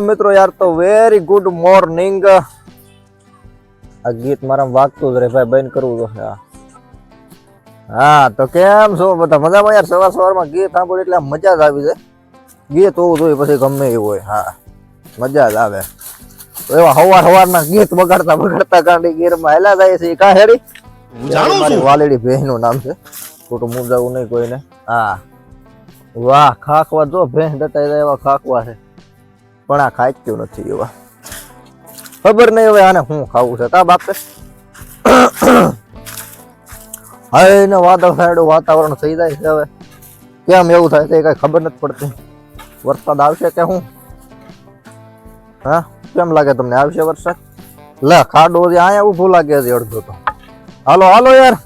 મિત્રો યાર તો વેરી ગુડ મોર્નિંગ આ ગીત મારા વાગતું જ રહે ભાઈ બંધ કરવું તો હા. તો કેમ છો? બધા મજામાં યાર? સવાર સવારમાં ગીત સાંભળ્યું એટલે મજા જ આવી જાય. ગીત હોવું જોઈએ પછી ગમે એવું હોય હા. મજા જ આવે. એવા હવાર હવારના ગીત બગાડતા બગાડતા ગીર ગીરમાં હેલા જાય છે કા હેડી? મારી વાલેડી ભેંસનું નામ છે. ખોટું મુંજાવું નહીં કોઈને. હા. વાહ ખાખવા જો ભેંસ દતા એવા ખાખવા છે. પણ આ ખાચ્યું નથી એવા ખબર નહીં હવે આને શું ખાવું છે. તા બાપે. હવે એને વાદળ સાઈડ વાતાવરણ થઈ જાય છે હવે. કેમ એવું થાય છે એ કઈ ખબર નથી પડતી. વરસાદ આવશે કે હું? હા, કેમ લાગે તમને? આવશે વરસાદ? લે, ખાડો અહીંયા ઊભું લાગે છે અડધો તો. હાલો હાલો યાર.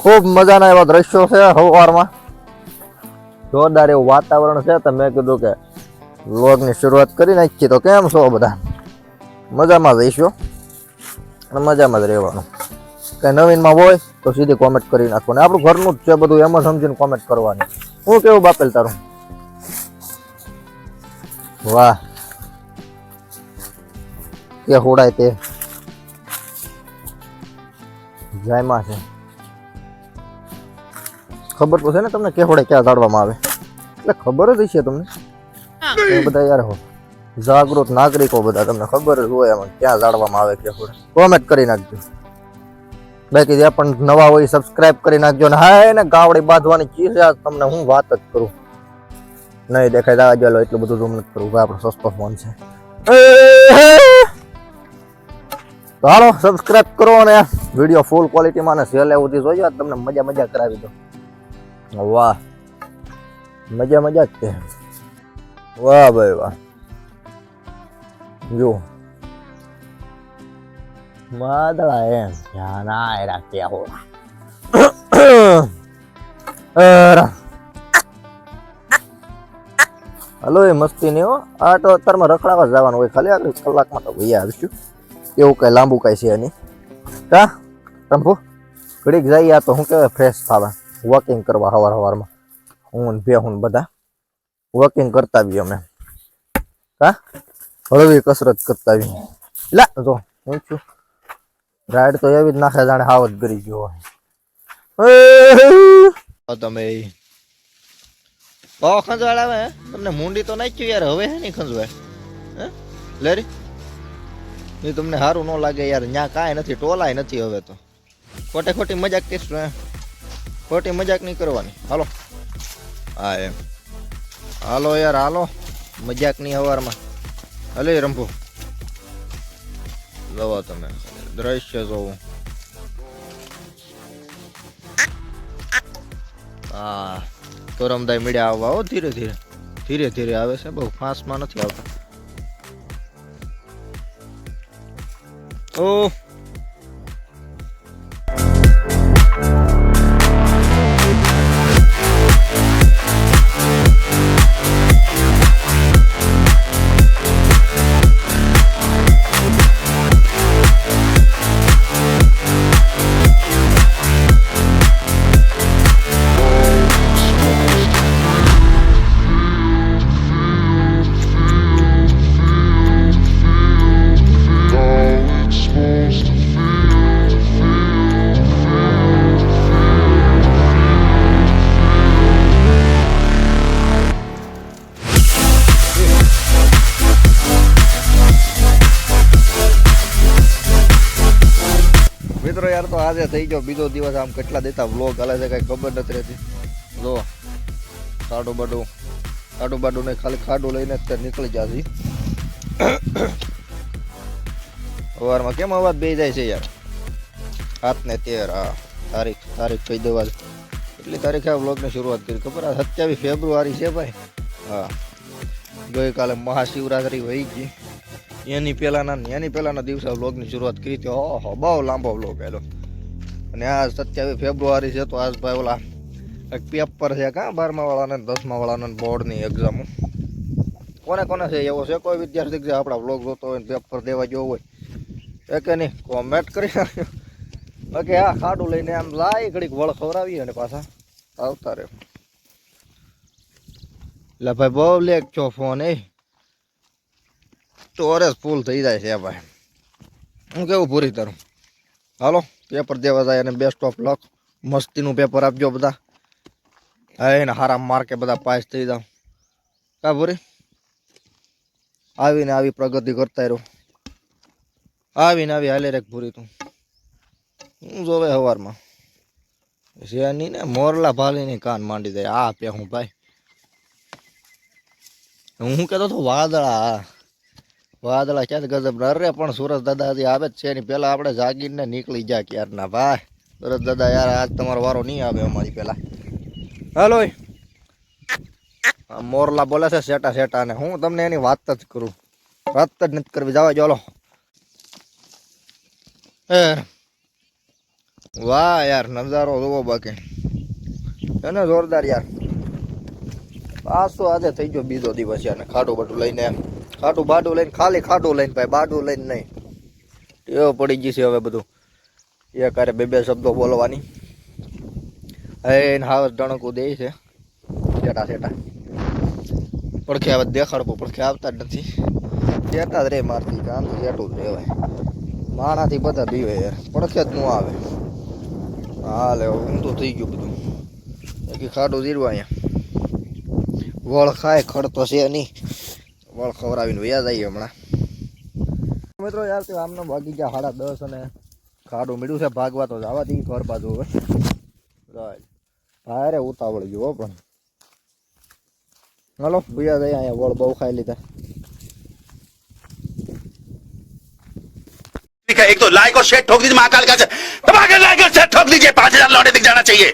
ખૂબ મજાના એવા દ્રશ્યો છે સવારમાં. જોરદાર એવું વાતાવરણ છે, તો મેં કીધું કે વ્લોગની શરૂઆત કરી નાખીએ. તો કેમ છો બધા? મજામાં જ રહીશું અને મજામાં જ રહેવાનું. કંઈ નવીનમાં હોય તો સીધી કોમેન્ટ કરી નાખો. ને આપણું ઘરનું જ છે બધું, એમ સમજીને કોમેન્ટ કરવાની. હું કેવું બાપેલ તારું? વાહ. કે હોડાય તે. જાયમાં છે. ખબર તો છે ને તમને કેવડે ક્યાં જાળવામાં આવે? એટલે ખબર જ હશે તમને. એ બધા યાર હો જાગૃત નાગરિકો બધા તમને ખબર જ હોય એમાં ક્યાં જાળવામાં આવે કેવડે. કોમેન્ટ કરી નાખજો. બાકી જે પણ નવા હોય સબસ્ક્રાઇબ કરી નાખજો ને હા એને ગાવડી બાંધવાની ચીજ તમને હું વાત જ કરું. નહીં દેખાય દાવા જેલો એટલું બધું ઝૂમ નથી કરવું આપણો સસ્તો ફોન છે. તો હાલો સબસ્ક્રાઇબ કરો અને વીડિયો ફૂલ ક્વોલિટીમાં અને સેલ એવું જોઈએ તમને મજા મજા કરાવી દો. વાહ. મજા મજા જ છે. વાહ ભાઈ વાહ. જો વાદળા એમ ધ્યાન આય રાખ્યા હો હલો એ મસ્તી નહીં હો. આ તો અત્યારમાં રખડાવા જવાનું હોય ખાલી. આગળ કલાકમાં તો ભાઈ આવીશું. એવું કઈ લાંબુ કઈ છે નહીં. કા? રંભુ ઘડીક જઈએ આ તો શું કહેવાય ફ્રેશ થવા. વોકિંગ કરવા સવાર સવારમાં હું બે, હું બધા વોકિંગ કરતા બી અમે. હા? હળવી કસરત કરતા બી લા, જો, હું છું. રાઈડ તો એવી જ નાખે જાણે હાવત કરી ગયો તમે ઓ ખંજવાળ આવે તમને મુંડી તો નાખ્યું યાર, હવે હે નહીં ખંજવાળ? હે? લેરી એ તમને સારું ન લાગે યાર ત્યાં કાંઈ નથી, ટોલાય નથી હવે તો. ખોટે ખોટી મજાક કરીશું ખોટી મજાક નહીં કરવાની. હાલો. હા, એમ. હાલો યાર, હાલો. મજાક નહીં હવારમાં. હલે રંભો જવો તમે. દ્રશ્ય જોવું. હા. તો રમદાય મીડિયા આવવા હો ધીરે ધીરે. ધીરે ધીરે આવે છે. બહુ ફાસ્ટમાં નથી આવતા. ઓ મિત્રો યાર, તો આજે થઈ ગયો બીજો દિવસ. આમ કેટલા દેતા વ્લોગ હાલે છે, કઈ ખબર નથી રહેતી. જો સાડું બાડું સાડું બાડું ને ખાલી ખાડું લઈને અત્યારે ત્યાં નીકળી જશે સવારમાં કેમ અવાજ બે જાય છે યાર? સાત ને તેર, હા, તારીખ તારીખ કહી દેવા એટલી તારીખે આ વ્લોગની શરૂઆત કરી, ખબર? આ સત્યાવીસ ફેબ્રુઆરી છે ભાઈ. હા. ગઈકાલે મહાશિવરાત્રિ વહી ગઈ. એની પહેલાંના એની પહેલાંના દિવસે વ્લોગની શરૂઆત કરી હતી. ઓહો, બહુ લાંબો વ્લોગ આવેલો અને આ સત્યાવીસ ફેબ્રુઆરી છે તો આજ ભાઈ ઓલા એક પેપર છે કાં બારમા વાળાને દસમા વાળાને બોર્ડની એક્ઝામો કોને કોને છે એવો છે? કોઈ વિદ્યાર્થી જે આપણા વ્લોગ જોતો હોય પેપર દેવા જેવો હોય. એ કે નહીં કોમેન્ટ કરી નાખ્યો ઓકે આ ખાડું લઈને આમ લાય ઘડીક વળ ખવડાવીએ અને પાછા આવતા રહે. એટલે ભાઈ બહુ લેક છો ફોન એ. સ્ટોરેજ ફૂલ થઈ જાય છે, ભાઈ. હું કેવું પૂરી તરું હાલો પેપર દેવા જાય અને બેસ્ટ ઓફ લક મસ્તીનું પેપર આપજો બધા. હા, એને હારા માર્કે બધા પાસ થઈ જાઉં કા પૂરી? આવીને આવી પ્રગતિ કરતા રહ્યો આવીને આવી હાલે રેક પૂરી તું. હું જોવે સવારમાં શેની ને મોરલા ભાલીની કાન માંડી દે આ પે હું, ભાઈ. હું કહેતો તો વાદળા વાદળા ક્યાં ગજબ અરે પણ સુરત દાદા હજી આવે જ છે. એની પહેલાં આપણે જાગીને નીકળી જા ક્યારના ભાઈ. સુરત દાદા યાર, આજ તમારો વારો નહીં આવે અમારી પહેલાં. હાલો મોરલા બોલે છે સેટા સેટા ને હું તમને એની વાત જ કરું. વાત જ નથી કરવી. જવા ચાલો એ. વાહ યાર, નજારો જોવો બાકી. એને જોરદાર યાર. પાછો આજે થઈ ગયો બીજો દિવસ યાર, ને ખાટું બાટું લઈને ખાટું બાડું લઈને, ખાલી ખાટું લઈને ભાઈ, બાડું લઈને નહીં. ટેવ પડી ગઈ છે હવે બધું. એક હારે બે બે શબ્દો બોલવાની. હે હાવસ હાવ ડણકું દે છે. સેટા સેટા પડખે આવે દેખાડવું, પડખે આવતા જ નથી. સેટા જ રે મારતી કામ તો સેટું જ રહેવાય. માણાથી બધા બીવે યાર. પડખે જ ન આવે. હાલે, હવે ઊંધું થઈ ગયું બધું. બાકી ખાડું જીરવા અહીંયા. વળ ખાય ખડતો છે નહીં. વળ ખવડાવીને વ્યાજ આવી હમણાં મિત્રો યાર તે આમને ભાગી ગયા સાડા દસ અને ખાડું મળ્યું છે ભાગવા તો જવા દી ઘર બાજુ હવે રાઈટ ભારે ઉતાવળ ગયો હો પણ હાલો ભૂયા જાય અહીંયા વળ બહુ ખાઈ લીધા ठीक है एक तो लाइक और शेयर ठोक दीजिए महाकाल का दबा के लाइक और शेयर ठोक दीजिए पांच हजार लौटे दिख जाना चाहिए